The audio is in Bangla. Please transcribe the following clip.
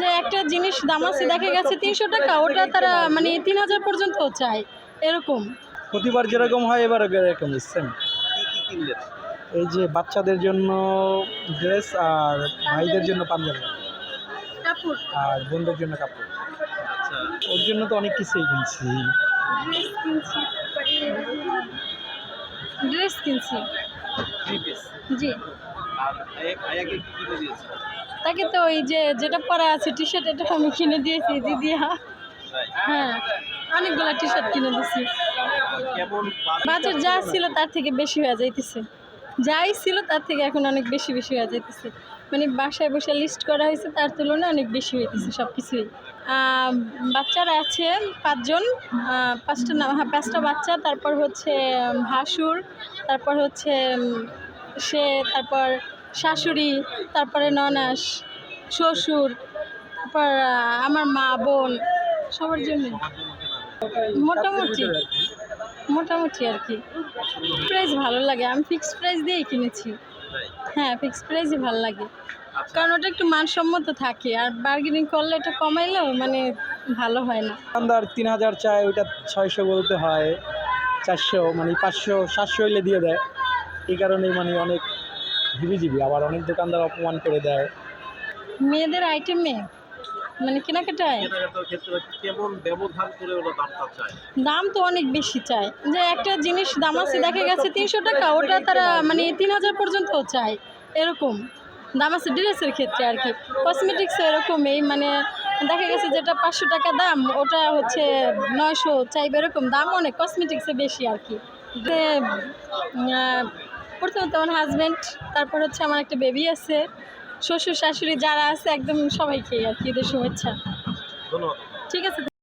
যে একটা জিনিস দাম আছে দেখা গেছে তিনশো টাকা ওটা তারা মানে তিন হাজার পর্যন্ত চায় এরকম। প্রতিবার যেরকম হয় এবার এরকম সেম এই যে বাচ্চাদের জন্য ড্রেস আর ভাইদের জন্য পাঞ্জাবি। কাপড়। আর বোনদের জন্য কাপড়। আচ্ছা। ওর জন্য তো অনেক কিছুই কিনছি। ড্রেস কিনছি। জি। তাকে তো ওই যে যেটা পরা আছে টি শার্ট এটা আমি কিনে দিয়েছি তাই হ্যাঁ অনেকগুলো টি শার্ট কিনে দিয়েছি বাজার যা ছিল তার থেকে বেশি হয়ে যাইতেছে। যাই ছিল তার থেকে এখন অনেক বেশি বেশি হয়ে যাইতেছে। মানে বাসায় বসে লিস্ট করা হয়েছে, তার তুলনায় অনেক বেশি হইতেছে সব কিছুই বাচ্চারা আছে পাঁচজন পাঁচটা না হ্যাঁ পাঁচটা বাচ্চা, তারপর হচ্ছে ভাসুর, তারপর হচ্ছে সে, তারপর শাশুড়ি, তারপরে ননাস, শ্বশুর, তারপর আমার মা, বোন, সবার জন্য মোটামুটি। মোটামুটি আর কি। প্রাইস ভালো লাগে। আমি ফিক্সড প্রাইস দিয়েই কিনেছি। হ্যাঁ ফিক্সড প্রাইসই ভালো লাগে। কারণ ওটা একটু মানসম্মত থাকে। আর বার্গেনিং করলে এটা কমাইলেও মানে ভালো হয় না। দোকানদার তিন হাজার চায় ওইটা ছয়শো বলতে হয়। চারশো মানে পাঁচশো সাতশো হইলে দিয়ে দেয়। এই কারণেই মানে অনেক হিবিজিবি। আবার অনেক দোকানদার অপমান করে দেয়। মেয়েদের আইটেমে মানে কেনাকাটায়। কেমন ব্যবধান করে ওরা দামটা চায়? দাম তো অনেক বেশি চায়। যে একটা জিনিস দাম আছে দেখা গেছে তিনশো টাকা ওটা তারা মানে তিন হাজার পর্যন্ত চায় এরকম। দাম আছে ড্রেসের ক্ষেত্রে আর কি। কসমেটিক্সও এরকমই মানে দেখা গেছে যেটা পাঁচশো টাকা দাম ওটা হচ্ছে নয়শো চাইবে এরকম। দাম অনেক কসমেটিক্সে বেশি আর কি। প্রথমত আমার হাজব্যান্ড তারপর হচ্ছে আমার একটা বেবি আছে। শ্বশুর শাশুড়ি যারা আছে একদম সবাইকে আর কি ঈদের শুভেচ্ছা। ধন্যবাদ। ঠিক আছে